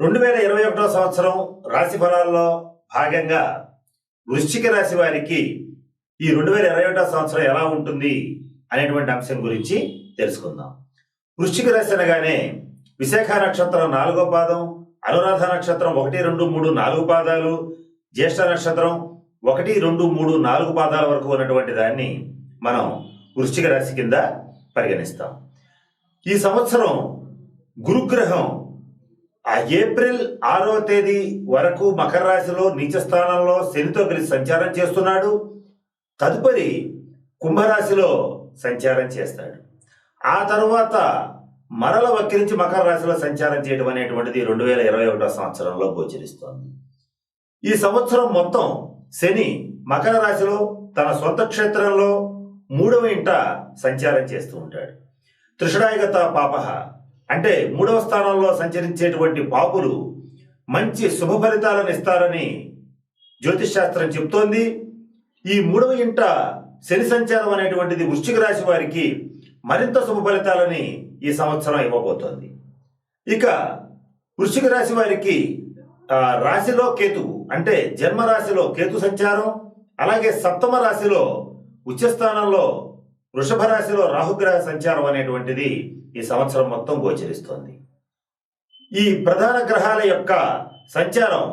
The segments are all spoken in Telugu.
రెండు వేల ఇరవై ఒకటో సంవత్సరం రాశి ఫలాల్లో భాగంగా వృశ్చిక రాశి వారికి ఈ రెండు వేల ఇరవై ఒకటో సంవత్సరం ఎలా ఉంటుంది అనేటువంటి అంశం గురించి తెలుసుకుందాం. వృశ్చిక రాశి అనగానే విశాఖ నక్షత్రం నాలుగో పాదం అనురాధ నక్షత్రం ఒకటి రెండు మూడు నాలుగు పాదాలు జ్యేష్ఠ నక్షత్రం ఒకటి రెండు మూడు నాలుగు పాదాల వరకు ఉన్నటువంటి దాన్ని మనం వృశ్చిక రాశి కింద పరిగణిస్తాం. ఈ సంవత్సరం గురుగ్రహం ఏప్రిల్ ఆరో తేదీ వరకు మకర రాశిలో నీచ స్థానంలో శనితో కలిసి సంచారం చేస్తున్నాడు. తదుపరి కుంభరాశిలో సంచారం చేస్తాడు. ఆ తరువాత మరల వక్రించి మకర రాశిలో సంచారం చేయడం అనేటువంటిది రెండు వేల ఇరవై ఒకటో సంవత్సరంలో గోచరిస్తోంది. ఈ సంవత్సరం మొత్తం శని మకర రాశిలో తన సొంత క్షేత్రంలో మూడవ ఇంట సంచారం చేస్తూ ఉంటాడు. త్రిషడాయుగత పాప అంటే మూడవ స్థానంలో సంచరించేటువంటి పాపులు మంచి శుభ ఫలితాలను ఇస్తారని జ్యోతిష్ శాస్త్రం చెప్తోంది. ఈ మూడవ ఇంట శని సంచారం అనేటువంటిది వృశ్చిక రాశి వారికి మరింత శుభ ఫలితాలని ఈ సంవత్సరం ఇవ్వబోతోంది. ఇక వృశ్చిక రాశి వారికి రాశిలో కేతువు అంటే జన్మ రాశిలో కేతు సంచారం అలాగే సప్తమ రాశిలో ఉచ్చస్థానంలో వృషభ రాశిలో రాహుగ్రహ సంచారం అనేటువంటిది ఈ సంవత్సరం మొత్తం గోచరిస్తోంది. ఈ ప్రధాన గ్రహాల యొక్క సంచారం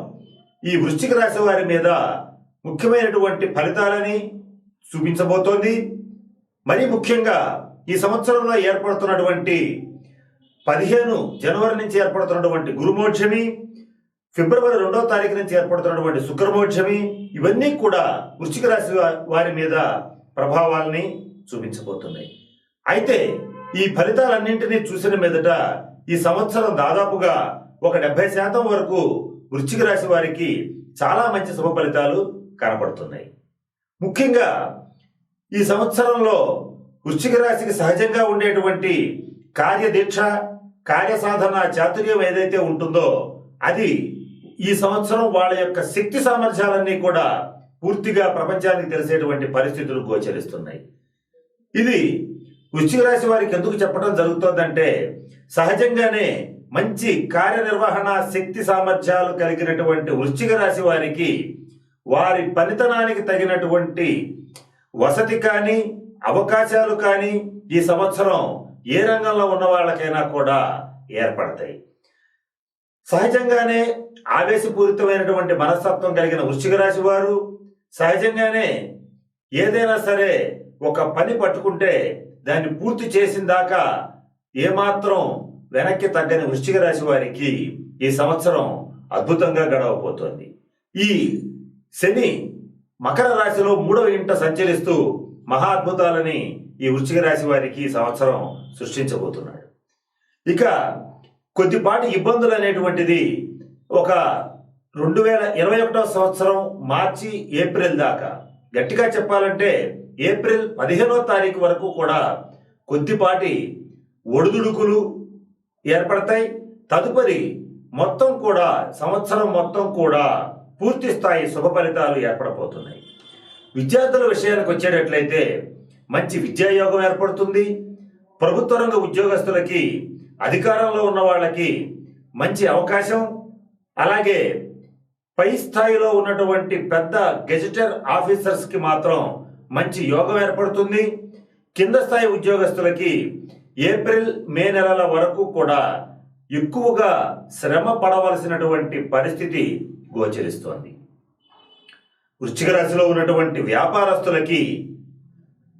ఈ వృశ్చిక రాశి వారి మీద ముఖ్యమైనటువంటి ఫలితాలని చూపించబోతోంది. మరీ ముఖ్యంగా ఈ సంవత్సరంలో ఏర్పడుతున్నటువంటి పదిహేను జనవరి నుంచి ఏర్పడుతున్నటువంటి గురుమోక్షమి ఫిబ్రవరి రెండో తారీఖు నుంచి ఏర్పడుతున్నటువంటి శుక్రమోక్షమి ఇవన్నీ కూడా వృశ్చిక రాశి వారి మీద ప్రభావాల్ని చూపించబోతున్నాయి. అయితే ఈ ఫలితాలన్నింటినీ చూసిన మీదట ఈ సంవత్సరం దాదాపుగా ఒక డెబ్బై శాతం వరకు వృశ్చిక రాశి వారికి చాలా మంచి శుభ ఫలితాలు కనపడుతున్నాయి ముఖ్యంగా ఈ సంవత్సరంలో వృశ్చిక రాశికి సహజంగా ఉండేటువంటి కార్యదీక్ష కార్యసాధన చాతుర్యం ఏదైతే ఉంటుందో అది ఈ సంవత్సరం వాళ్ళ యొక్క శక్తి సామర్థ్యాలన్నీ కూడా పూర్తిగా ప్రపంచానికి తెలిసేటువంటి పరిస్థితులు గోచరిస్తున్నాయి. ఇది వృశ్చిక రాశి వారికి ఎందుకు చెప్పడం జరుగుతోందంటే సహజంగానే మంచి కార్యనిర్వహణ శక్తి సామర్థ్యాలు కలిగినటువంటి వృశ్చిక రాశి వారికి వారి పనితనానికి తగినటువంటి వసతి కానీ అవకాశాలు కానీ ఈ సంవత్సరం ఏ రంగంలో ఉన్న వాళ్ళకైనా కూడా ఏర్పడతాయి. సహజంగానే ఆవేశపూరితమైనటువంటి మనస్తత్వం కలిగిన వృశ్చిక రాశి వారు సహజంగానే ఏదైనా సరే ఒక పని పట్టుకుంటే దాన్ని పూర్తి చేసిన దాకా ఏమాత్రం వెనక్కి తగ్గని వృశ్చిక రాశి వారికి ఈ సంవత్సరం అద్భుతంగా గడవబోతోంది. ఈ శని మకర రాశిలో మూడవ ఇంట సంచరిస్తూ మహా అద్భుతాలని ఈ వృశ్చిక రాశి వారికి ఈ సంవత్సరం సృష్టించబోతున్నాడు. ఇక కొద్దిపాటి ఇబ్బందులు అనేటువంటిది ఒక రెండు వేల ఇరవై ఒకటో సంవత్సరం మార్చి ఏప్రిల్ దాకా గట్టిగా చెప్పాలంటే ఏప్రిల్ పదిహేనో తారీఖు వరకు కూడా కొద్దిపాటి ఒడిదుడుకులు ఏర్పడతాయి. తదుపరి మొత్తం కూడా సంవత్సరం మొత్తం కూడా పూర్తి స్థాయి శుభ ఫలితాలు ఏర్పడబోతున్నాయి. విద్యార్థుల విషయానికి వచ్చేటట్లయితే మంచి విద్యాయోగం ఏర్పడుతుంది. ప్రభుత్వ రంగ ఉద్యోగస్తులకి అధికారంలో ఉన్న వాళ్ళకి మంచి అవకాశం. అలాగే పై స్థాయిలో ఉన్నటువంటి పెద్ద గెజిటర్ ఆఫీసర్స్కి మాత్రం మంచి యోగం ఏర్పడుతుంది. కింద స్థాయి ఉద్యోగస్తులకి ఏప్రిల్ మే నెలల వరకు కూడా ఎక్కువగా శ్రమ పడవలసినటువంటి పరిస్థితి గోచరిస్తోంది. వృశ్చిక రాశిలో ఉన్నటువంటి వ్యాపారస్తులకి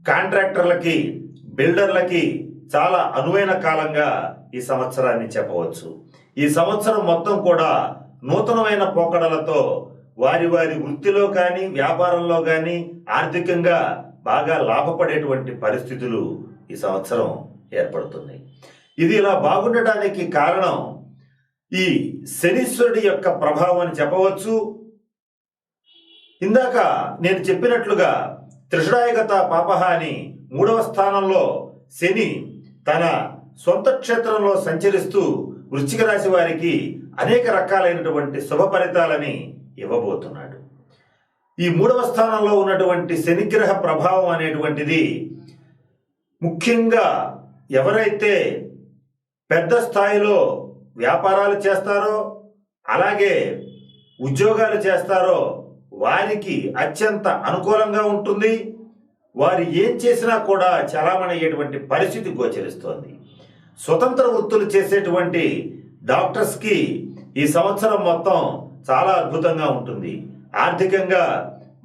కాంట్రాక్టర్లకి బిల్డర్లకి చాలా అనువైన కాలంగా ఈ సంవత్సరాన్ని చెప్పవచ్చు. ఈ సంవత్సరం మొత్తం కూడా నూతనమైన పోకడలతో వారి వారి వృత్తిలో కానీ వ్యాపారంలో కానీ ఆర్థికంగా బాగా లాభపడేటువంటి పరిస్థితులు ఈ సంవత్సరం ఏర్పడుతున్నాయి. ఇది ఇలా బాగుండటానికి కారణం ఈ శనీశ్వరుడి యొక్క ప్రభావం అని చెప్పవచ్చు. ఇందాక నేను చెప్పినట్లుగా త్రిషుడాయగత పాపహ అని మూడవ స్థానంలో శని తన సొంత క్షేత్రంలో సంచరిస్తూ వృశ్చిక రాశి వారికి అనేక రకాలైనటువంటి శుభ ఫలితాలని ఇవ్వబోతున్నాడు. ఈ మూడవ స్థానంలో ఉన్నటువంటి శనిగ్రహ ప్రభావం అనేటువంటిది ముఖ్యంగా ఎవరైతే పెద్ద స్థాయిలో వ్యాపారాలు చేస్తారో అలాగే ఉద్యోగాలు చేస్తారో వారికి అత్యంత అనుకూలంగా ఉంటుంది. వారు ఏం చేసినా కూడా చలామణయ్యేటువంటి పరిస్థితి గోచరిస్తోంది. స్వతంత్ర వృత్తులు చేసేటువంటి డాక్టర్స్కి ఈ సంవత్సరం మొత్తం చాలా అద్భుతంగా ఉంటుంది. ఆర్థికంగా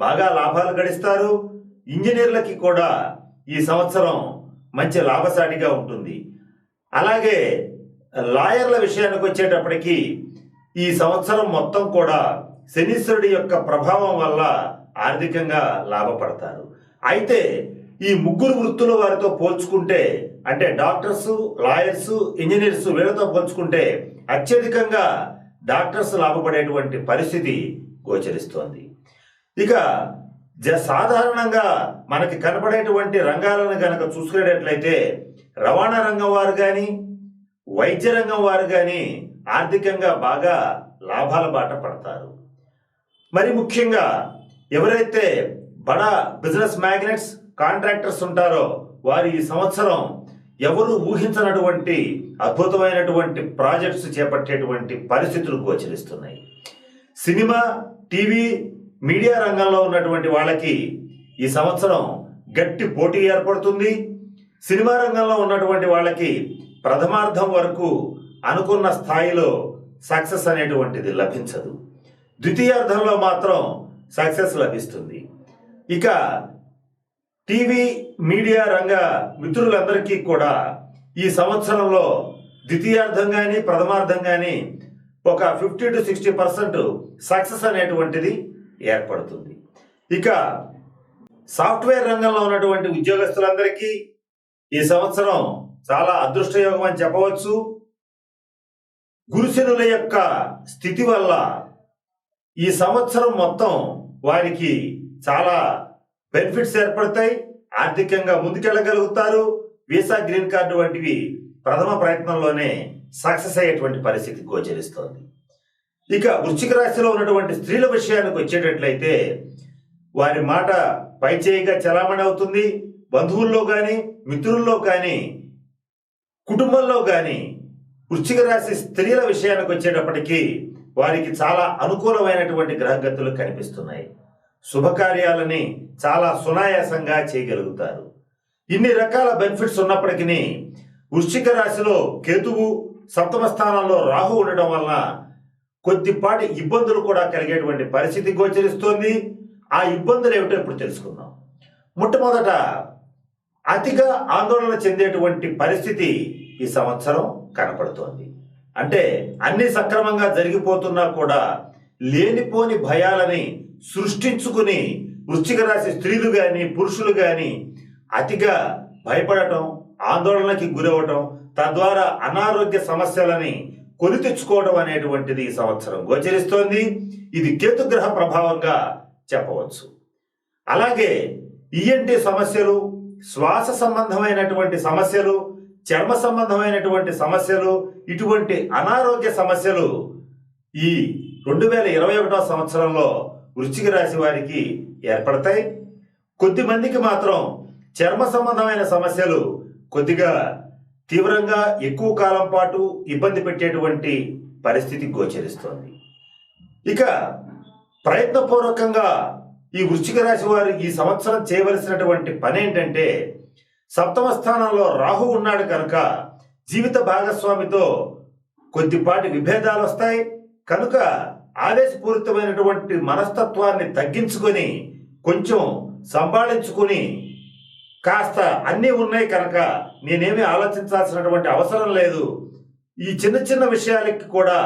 బాగా లాభాలు గడిస్తారు. ఇంజనీర్లకి కూడా ఈ సంవత్సరం మంచి లాభసాటిగా ఉంటుంది. అలాగే లాయర్ల విషయానికి వచ్చేటప్పటికి ఈ సంవత్సరం మొత్తం కూడా శనీశ్వరుడి యొక్క ప్రభావం వల్ల ఆర్థికంగా లాభపడతారు. అయితే ఈ ముగ్గురు వృత్తుల వారితో పోల్చుకుంటే అంటే డాక్టర్స్ లాయర్స్ ఇంజనీర్స్ వీళ్ళతో పోల్చుకుంటే అత్యధికంగా డాక్టర్స్ లాభపడేటువంటి పరిస్థితి గోచరిస్తోంది. ఇక జ సాధారణంగా మనకి కనబడేటువంటి రంగాలను గనక చూసుకునేటట్లయితే రవాణా రంగం వారు కానీ వైద్య రంగం వారు కానీ ఆర్థికంగా బాగా లాభాల బాట పడతారు. మరి ముఖ్యంగా ఎవరైతే బడా బిజినెస్ మ్యాగ్నెట్స్ కాంట్రాక్టర్స్ ఉంటారో వారు ఈ సంవత్సరం ఎవరు ఊహించనటువంటి అద్భుతమైనటువంటి ప్రాజెక్ట్స్ చేపట్టేటువంటి పరిస్థితులు గోచరిస్తున్నాయి. సినిమా టీవీ మీడియా రంగంలో ఉన్నటువంటి వాళ్ళకి ఈ సంవత్సరం గట్టి పోటీ ఏర్పడుతుంది. సినిమా రంగంలో ఉన్నటువంటి వాళ్ళకి ప్రథమార్థం వరకు అనుకున్న స్థాయిలో సక్సెస్ అనేటువంటిది లభించదు. ద్వితీయార్థంలో మాత్రం సక్సెస్ లభిస్తుంది. ఇక టీవీ మీడియా రంగ మిత్రులందరికీ కూడా ఈ సంవత్సరంలో ద్వితీయార్థం కానీ ప్రథమార్థం కానీ ఒక fifty to sixty percent success అనేటువంటిది ఏర్పడుతుంది. ఇక సాఫ్ట్వేర్ రంగంలో ఉన్నటువంటి ఉద్యోగస్తులందరికీ ఈ సంవత్సరం చాలా అదృష్టయోగం అని చెప్పవచ్చు. గురుశనుల యొక్క స్థితి వల్ల ఈ సంవత్సరం మొత్తం వారికి చాలా బెనిఫిట్స్ ఏర్పడతాయి ఆర్థికంగా ముందుకెళ్ళగలుగుతారు. వీసా గ్రీన్ కార్డు వంటివి ప్రథమ ప్రయత్నంలోనే సక్సెస్ అయ్యేటువంటి పరిస్థితి గోచరిస్తోంది. ఇక వృశ్చిక రాశిలో ఉన్నటువంటి స్త్రీల విషయానికి వచ్చేటట్లయితే వారి మాట పైచేయిగా చలామణి అవుతుంది. బంధువుల్లో కానీ మిత్రుల్లో కానీ కుటుంబంలో కానీ వృశ్చిక రాశి స్త్రీల విషయానికి వచ్చేటప్పటికీ వారికి చాలా అనుకూలమైనటువంటి గ్రహగతులు కనిపిస్తున్నాయి. శుభకార్యాలని చాలా సునాయాసంగా చేయగలుగుతారు. ఇన్ని రకాల బెనిఫిట్స్ ఉన్నప్పటికీ వృశ్చిక రాశిలో కేతువు సప్తమ స్థానంలో రాహు ఉండడం వలన కొద్దిపాటి ఇబ్బందులు కూడా కలిగేటువంటి పరిస్థితి గోచరిస్తోంది. ఆ ఇబ్బందులు ఏమిటో ఇప్పుడు తెలుసుకుందాం. మొట్టమొదట అతిగా ఆందోళన చెందేటువంటి పరిస్థితి ఈ సంవత్సరం కనపడుతోంది. అంటే అన్ని సక్రమంగా జరిగిపోతున్నా కూడా లేనిపోని భయాలని సృష్టించుకుని వృశ్చిక రాశి స్త్రీలు కానీ పురుషులు కానీ అతిగా భయపడటం ఆందోళనకి గురవటం తద్వారా అనారోగ్య సమస్యలని కొని తెచ్చుకోవడం అనేటువంటిది ఈ సంవత్సరం గోచరిస్తోంది. ఇది కేతుగ్రహ ప్రభావంగా చెప్పవచ్చు. అలాగే ఈఎన్టీ సమస్యలు శ్వాస సంబంధమైనటువంటి సమస్యలు చర్మ సంబంధమైనటువంటి సమస్యలు ఇటువంటి అనారోగ్య సమస్యలు ఈ రెండు వేల ఇరవై ఒకటో సంవత్సరంలో వృశ్చిక రాశి వారికి ఏర్పడతాయి. కొద్ది మందికి మాత్రం చర్మ సంబంధమైన సమస్యలు కొద్దిగా తీవ్రంగా ఎక్కువ కాలం పాటు ఇబ్బంది పెట్టేటువంటి పరిస్థితి గోచరిస్తోంది. ఇక ప్రయత్నపూర్వకంగా ఈ వృశ్చిక రాశి వారు ఈ సంవత్సరం చేయవలసినటువంటి పని ఏంటంటే సప్తమ స్థానంలో రాహు ఉన్నాడు కనుక జీవిత భాగస్వామితో కొద్దిపాటి విభేదాలు వస్తాయి. కనుక ఆవేశపూరితమైనటువంటి మనస్తత్వాన్ని తగ్గించుకొని కొంచెం సంపాదించుకొని కాస్త అన్నీ ఉన్నాయి కనుక నేనేమి ఆలోచించాల్సినటువంటి అవసరం లేదు. ఈ చిన్న చిన్న విషయాలకి కూడా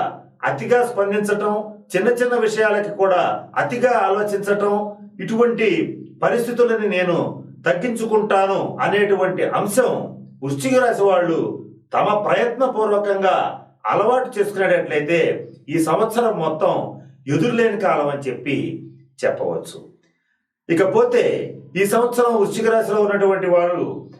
అతిగా స్పందించటం చిన్న చిన్న విషయాలకి కూడా అతిగా ఆలోచించటం ఇటువంటి పరిస్థితులని నేను తగ్గించుకుంటాను అనేటువంటి అంశం వృశ్చిక రాశి వాళ్ళు తమ ప్రయత్నపూర్వకంగా అలవాటు చేసుకునేటట్లయితే ఈ సంవత్సరం మొత్తం ఎదురులేని కాలం అని చెప్పి చెప్పవచ్చు. ఇకపోతే ఈ సంవత్సరం వృశ్చిక రాశిలో ఉన్నటువంటి వారు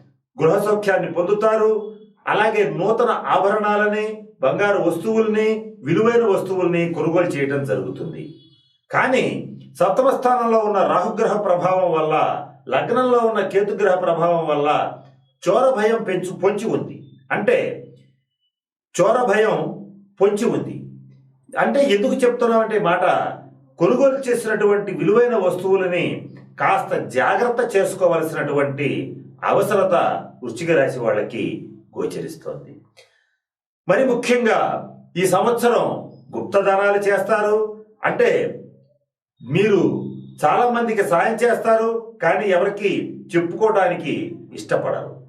గృహ సౌఖ్యాన్ని పొందుతారు. అలాగే నూతన ఆభరణాలని బంగారు వస్తువుల్ని విలువైన వస్తువుల్ని కొనుగోలు చేయడం జరుగుతుంది. కానీ సప్తమ స్థానంలో ఉన్న రాహుగ్రహ ప్రభావం వల్ల లగ్నంలో ఉన్న కేతుగ్రహ ప్రభావం వల్ల చోర భయం పెంచు పొంచి ఉంది. అంటే చోర భయం పొంచి ఉంది. అంటే ఎందుకు చెప్తున్నామంటే మాట? కొనుగోలు చేసినటువంటి విలువైన వస్తువులని కాస్త జాగ్రత్త చేసుకోవలసినటువంటి అవసరత వృశ్చిక రాశి వాళ్ళకి గోచరిస్తోంది. మరి ముఖ్యంగా ఈ సంవత్సరం గుప్తదానాలు చేస్తారు. అంటే మీరు చాలా మందికి సాయం చేస్తారు కానీ ఎవరికి చెప్పుకోవడానికి ఇష్టపడరు.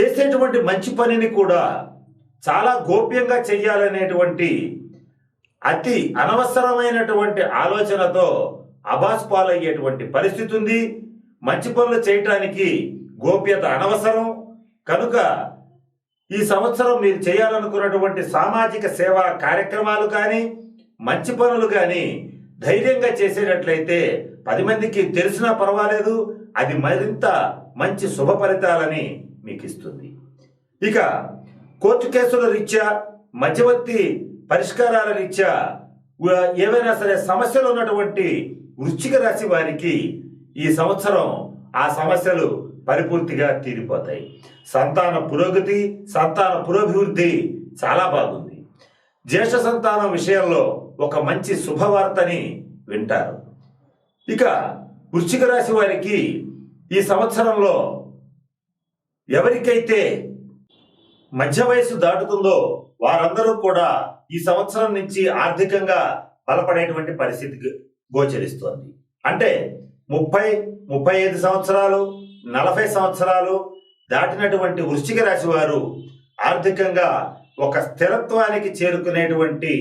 చేసేటువంటి మంచి పనిని కూడా చాలా గోప్యంగా చెయ్యాలనేటువంటి అతి అనవసరమైనటువంటి ఆలోచనతో అబాస్ పాలయ్యేటువంటి పరిస్థితి ఉంది మంచి పనులు చేయటానికి గోప్యత అనవసరం. కనుక ఈ సంవత్సరం మీరు చేయాలనుకున్నటువంటి సామాజిక సేవా కార్యక్రమాలు కానీ మంచి పనులు కానీ ధైర్యంగా చేసేటట్లయితే పది మందికి తెలిసినా పర్వాలేదు. అది మరింత మంచి శుభ ఫలితాలని మీకు ఇస్తుంది ఇక కోర్టు కేసుల రీత్యా మధ్యవర్తి పరిష్కారాల రీత్యా ఏవైనా సరే సమస్యలు ఉన్నటువంటి వృశ్చిక రాశి వారికి ఈ సంవత్సరం ఆ సమస్యలు పరిపూర్తిగా తీరిపోతాయి. సంతాన పురోగతి సంతాన పురోభివృద్ధి చాలా బాగుంది. జ్యేష్ఠ సంతానం విషయంలో ఒక మంచి శుభవార్తని వింటారు. ఇక వృశ్చిక రాశి వారికి ఈ సంవత్సరంలో ఎవరికైతే మధ్య వయసు దాటుతుందో వారందరూ కూడా ఈ సంవత్సరం నుంచి ఆర్థికంగా బలపడేటువంటి పరిస్థితికి గోచరిస్తోంది. అంటే ముప్పై ముప్పై ఐదు సంవత్సరాలు నలభై సంవత్సరాలు దాటినటువంటి వృశ్చిక రాశి వారు ఆర్థికంగా ఒక స్థిరత్వానికి చేరుకునేటువంటి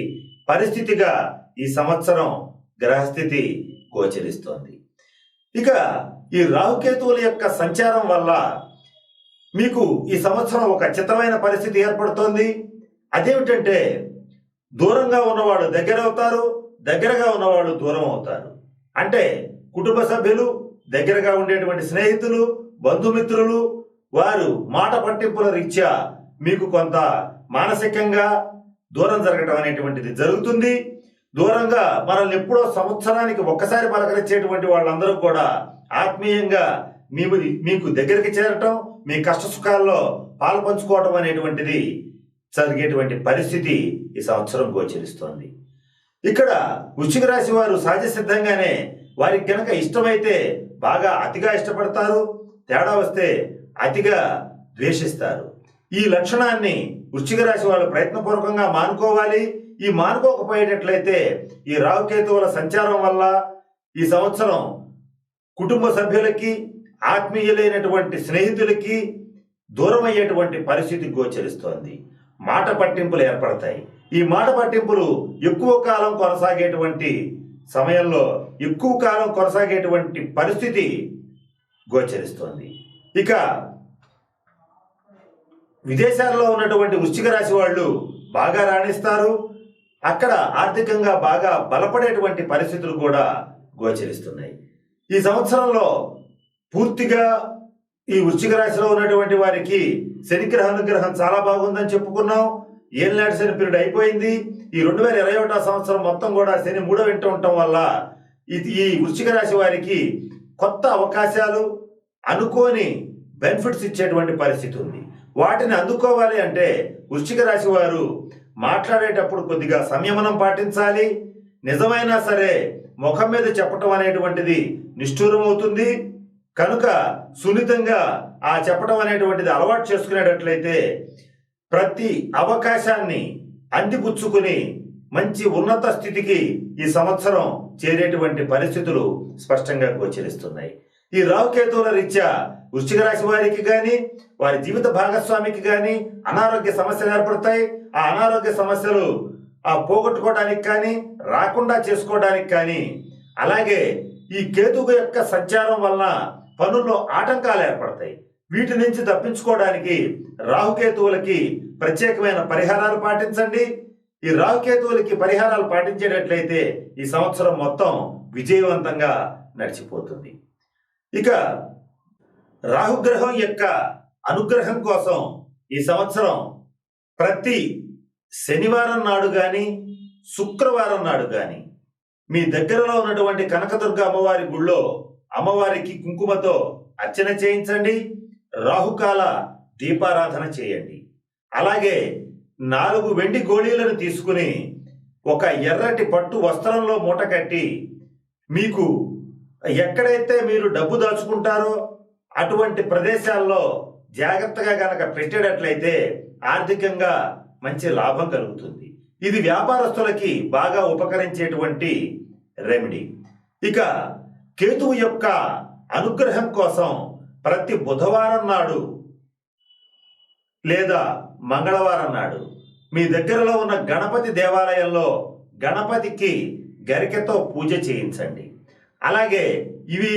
పరిస్థితిగా ఈ సంవత్సరం గ్రహస్థితి గోచరిస్తోంది. ఇక ఈ రాహుకేతువుల యొక్క సంచారం వల్ల మీకు ఈ సంవత్సరం ఒక చిత్రమైన పరిస్థితి ఏర్పడుతోంది. అదేమిటంటే దూరంగా ఉన్నవాళ్ళు దగ్గర అవుతారు దగ్గరగా ఉన్నవాళ్ళు దూరం అవుతారు అంటే కుటుంబ సభ్యులు దగ్గరగా ఉండేటువంటి స్నేహితులు బంధుమిత్రులు వారు మాట పట్టింపుల రీత్యా మీకు కొంత మానసికంగా దూరం జరగటం అనేటువంటిది జరుగుతుంది. దూరంగా మనల్ని ఎప్పుడో సంవత్సరానికి ఒక్కసారి పలకరించేటువంటి వాళ్ళందరూ కూడా ఆత్మీయంగా మేము మీకు దగ్గరికి చేరటం మీ కష్ట సుఖాల్లో పాలు పంచుకోవటం అనేటువంటిది జరిగేటువంటి పరిస్థితి ఈ సంవత్సరం గోచరిస్తోంది. ఇక్కడ వృశ్చిక రాశి వారు సహజ సిద్ధంగానే వారికి గనక ఇష్టమైతే బాగా అతిగా ఇష్టపడతారు తేడా వస్తే అతిగా ద్వేషిస్తారు. ఈ లక్షణాన్ని వృశ్చిక రాశి వాళ్ళు ప్రయత్నపూర్వకంగా మానుకోవాలి. ఈ మానుకోకపోయేటట్లయితే ఈ రావుకేతువుల సంచారం వల్ల ఈ సంవత్సరం కుటుంబ సభ్యులకి ఆత్మీయులైనటువంటి స్నేహితులకి దూరమయ్యేటువంటి పరిస్థితి గోచరిస్తోంది. మాట పట్టింపులు ఏర్పడతాయి. ఈ మాట పట్టింపులు ఎక్కువ కాలం కొనసాగేటువంటి సమయంలో ఎక్కువ కాలం కొనసాగేటువంటి పరిస్థితి గోచరిస్తోంది. ఇక విదేశాల్లో ఉన్నటువంటి వృశ్చిక రాశి వాళ్ళు బాగా రాణిస్తారు. అక్కడ ఆర్థికంగా బాగా బలపడేటువంటి పరిస్థితులు కూడా గోచరిస్తున్నాయి. ఈ సంవత్సరంలో పూర్తిగా ఈ వృశ్చిక రాశిలో ఉన్నటువంటి వారికి శనిగ్రహ అనుగ్రహం చాలా బాగుందని చెప్పుకున్నాం. ఏళ్ళనాటి శని పీరియడ్ అయిపోయింది. ఈ రెండు వేల ఇరవై ఒకటో సంవత్సరం మొత్తం కూడా శని మూడో వింట ఉండటం వల్ల ఇది ఈ వృశ్చిక రాశి వారికి కొత్త అవకాశాలు అనుకోని బెనిఫిట్స్ ఇచ్చేటువంటి పరిస్థితి ఉంది. వాటిని అందుకోవాలి అంటే వృశ్చిక రాశి వారు మాట్లాడేటప్పుడు కొద్దిగా సంయమనం పాటించాలి. నిజమైనా సరే ముఖం మీద చెప్పటం అనేటువంటిది నిష్ఠూరం అవుతుంది కనుక సున్నితంగా ఆ చెప్పడం అనేటువంటిది అలవాటు చేసుకునేటట్లయితే ప్రతి అవకాశాన్ని అందిపుచ్చుకుని మంచి ఉన్నత స్థితికి ఈ సంవత్సరం చేరేటువంటి పరిస్థితులు స్పష్టంగా గోచరిస్తున్నాయి. ఈ రావుకేతువుల రీత్యా వృశ్చిక రాశి వారికి కానీ వారి జీవిత భాగస్వామికి కానీ అనారోగ్య సమస్యలు ఏర్పడతాయి. ఆ అనారోగ్య సమస్యలు ఆ పోగొట్టుకోవడానికి కానీ రాకుండా చేసుకోవడానికి కానీ అలాగే ఈ కేతువు యొక్క సంచారం వలన పనుల్లో ఆటంకాలు ఏర్పడతాయి. వీటి నుంచి తప్పించుకోవడానికి రాహుకేతువులకి ప్రత్యేకమైన పరిహారాలు పాటించండి. ఈ రాహుకేతువులకి పరిహారాలు పాటించేటట్లయితే ఈ సంవత్సరం మొత్తం విజయవంతంగా నడిచిపోతుంది. ఇక రాహుగ్రహం యొక్క అనుగ్రహం కోసం ఈ సంవత్సరం ప్రతి శనివారం నాడు కానీ శుక్రవారం నాడు కానీ మీ దగ్గరలో ఉన్నటువంటి కనకదుర్గ అమ్మవారి గుళ్ళో అమ్మవారికి కుంకుమతో అర్చన చేయించండి రాహుకాల దీపారాధన చేయండి. అలాగే నాలుగు వెండి గోళీలను తీసుకుని ఒక ఎర్రటి పట్టు వస్త్రంలో మూట కట్టి మీకు ఎక్కడైతే మీరు డబ్బు దాచుకుంటారో అటువంటి ప్రదేశాల్లో జాగ్రత్తగా కనుక పెట్టేటట్లయితే ఆర్థికంగా మంచి లాభం కలుగుతుంది. ఇది వ్యాపారస్తులకి బాగా ఉపకరించేటువంటి రెమెడీ. ఇక కేతువు యొక్క అనుగ్రహం కోసం ప్రతి బుధవారం నాడు లేదా మంగళవారం నాడు మీ దగ్గరలో ఉన్న గణపతి దేవాలయంలో గణపతికి గరికెతో పూజ చేయించండి. అలాగే ఇవి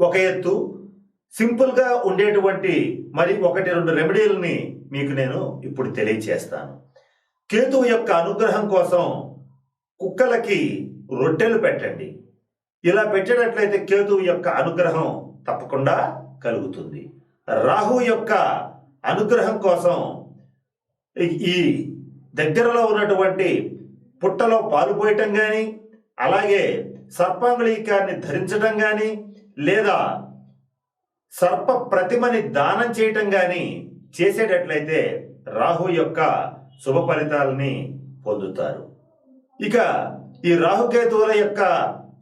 ఒక ఎత్తు సింపుల్గా ఉండేటువంటి మరి ఒకటి రెండు రెమెడీలని మీకు నేను ఇప్పుడు తెలియచేస్తాను. కేతువు యొక్క అనుగ్రహం కోసం కుక్కలకి రొట్టెలు పెట్టండి. ఇలా పెట్టినట్లయితే కేతువు యొక్క అనుగ్రహం తప్పకుండా కలుగుతుంది. రాహు యొక్క అనుగ్రహం కోసం ఈ- దగ్గరలో ఉన్నటువంటి పుట్టలో పాలు పోయటం కానీ అలాగే సర్పాంగళీకాన్ని ధరించడం కానీ లేదా సర్ప ప్రతిమని దానం చేయటం కానీ చేసేటట్లయితే రాహు యొక్క శుభ ఫలితాలని పొందుతారు. ఇక ఈ రాహుకేతువుల యొక్క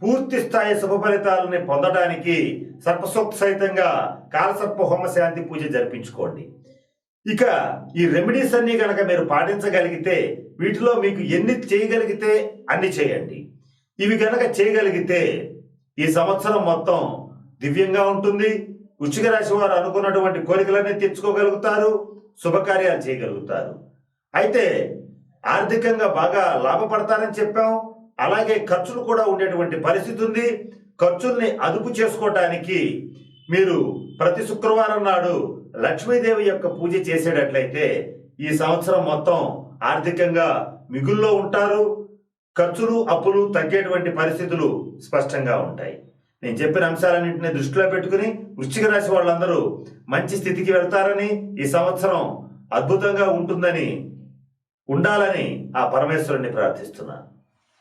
పూర్తి స్థాయి శుభ ఫలితాలని పొందడానికి సర్పసూక్త సహితంగా కాలసర్ప హోమ శాంతి పూజ జరిపించుకోండి. ఇక ఈ రెమెడీస్ అన్ని కనుక మీరు పాటించగలిగితే వీటిలో మీకు ఎన్ని చేయగలిగితే అన్ని చేయండి. ఇవి కనుక చేయగలిగితే ఈ సంవత్సరం మొత్తం దివ్యంగా ఉంటుంది. వృచ్చిక రాశి వారు అనుకున్నటువంటి కోరికలన్నీ తెచ్చుకోగలుగుతారు శుభకార్యాలు చేయగలుగుతారు. అయితే ఆర్థికంగా బాగా లాభపడతారని చెప్పాం. అలాగే ఖర్చులు కూడా ఉండేటువంటి పరిస్థితి ఉంది. ఖర్చుల్ని అదుపు చేసుకోవటానికి మీరు ప్రతి శుక్రవారం నాడు లక్ష్మీదేవి యొక్క పూజ చేసేటట్లయితే ఈ సంవత్సరం మొత్తం ఆర్థికంగా మిగుల్లో ఉంటారు. ఖర్చులు అప్పులు తగ్గేటువంటి పరిస్థితులు స్పష్టంగా ఉంటాయి. నేను చెప్పిన అంశాలన్నింటినీ దృష్టిలో పెట్టుకుని వృశ్చిక రాశి వాళ్ళందరూ మంచి స్థితికి వెళ్తారని ఈ సంవత్సరం అద్భుతంగా ఉంటుందని ఉండాలని ఆ పరమేశ్వరుని ప్రార్థిస్తున్నాను.